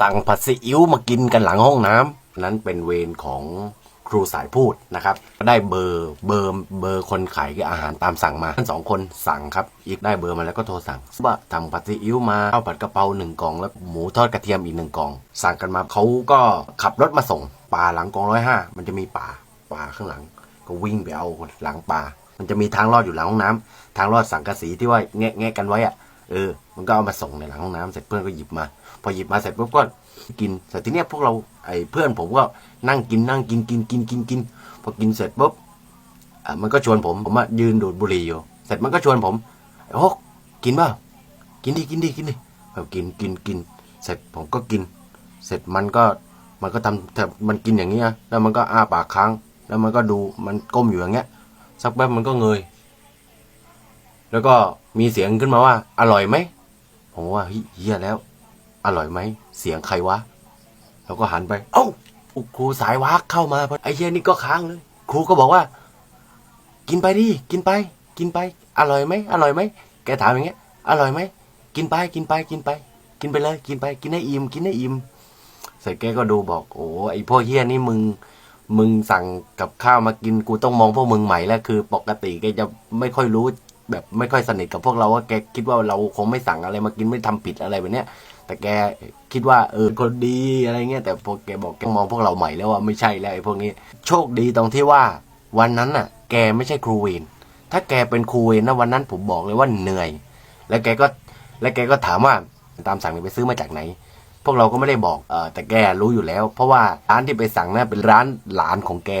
สั่งผัดซีอิ๊วมากินกันหลังห้องน้ำนั้นเป็นเวรของครูสายพูดนะครับได้เบอร์เบอร์เบอร์คนขายอาหารตามสั่งมาทั้งสองคนสั่งครับอีกได้เบอร์มาแล้วก็โทรสั่งว่าทำผัดซีอิ๊วมาข้าวผัดกะเพราหนึ่งกล่องแล้วหมูทอดกระเทียมอีกหนึ่งกล่อง สั่งกันมาเขาก็ขับรถมาส่งป่าหลังกองร้อยห้ามันจะมีป่าป่าข้างหลัง ก็วิ่งไปเอาหลังป่า มันจะมีทางลอดอยู่หลังห้องน้ำทางลอดสังกะสีที่ว่าแงะแงะกันไว้อะ เออ มันก็เอามาส่งในหลังห้องน้ำเสร็จเพื่อนก็หยิบมา พอหยิบมาเสร็จปุ๊บก็กินเสร็จทีเนี้ยพวกเราไอ้เพื่อนผมก็นั่งกินนั่งกินกินกินกินกินพอกินเสร็จปุ๊บอะมันก็ชวนผมผมอะยืนดูดบุหรี่อยู่ เสร็จมันก็ชวนผมไอ้กกินเปล่ากินดิกินดิกินดิผมกินกินกิน เสร็จผมก็กิน เสร็จมันก็มันก็ทำแต่มันกินอย่างเงี้ยแล้วมันก็อ้าปากค้าง แล้วมันก็ดูมันก้มอยู่อย่างเงี้ยสักแป๊บมันก็เงย แล้วก็มีเสียงขึ้นมาว่า อร่อยไหมผมว่าเฮียแล้ว อร่อยไหมเสียงใครวะแล้วก็หันไป เอ้าครูสายวักเข้ามาไอ้เฮียนี่ก็ค้างเลย ครูก็บอกว่า กินไปดิกินไป กินไป อร่อยไหมอร่อยไหมแกถามอย่างเงี้ย อร่อยไหมกินไปกินไปกินไป กินไปเลยกินไป กินให้อิ่มกินให้อิ่มเสร็จแกก็ดูบอกโอ้ไอพวกเฮียนี่มึงมึงสั่งกับข้าวมากินกูต้องมองพวกมึงใหม่แล้วคือ ปกติแกจะไม่ค่อยรู้ แบบไม่ค่อยสนิทกับพวกเราว่าแกคิดว่าเราคงไม่สั่งอะไรมากินไม่ทำผิดอะไรแบบเนี้ยแต่แกคิดว่าเออคนดีอะไรเงี้ยแต่พอแกบอกแกมองพวกเราใหม่แล้วว่าไม่ใช่แล้วไอ้พวกนี้ โชคดีตรงที่ว่าวันนั้นน่ะ แกไม่ใช่ครูเวรถ้าแกเป็นครูเวรนะวันนั้นผมบอกเลยว่าเหนื่อย แล้วแกก็แล้วแกก็ถามว่าตามสั่งนี่ไปซื้อมาจากไหน พวกเราก็ไม่ได้บอกเออแต่แกรู้อยู่แล้ว เพราะว่าร้านที่ไปสั่งน่ะเป็นร้านหลานของแก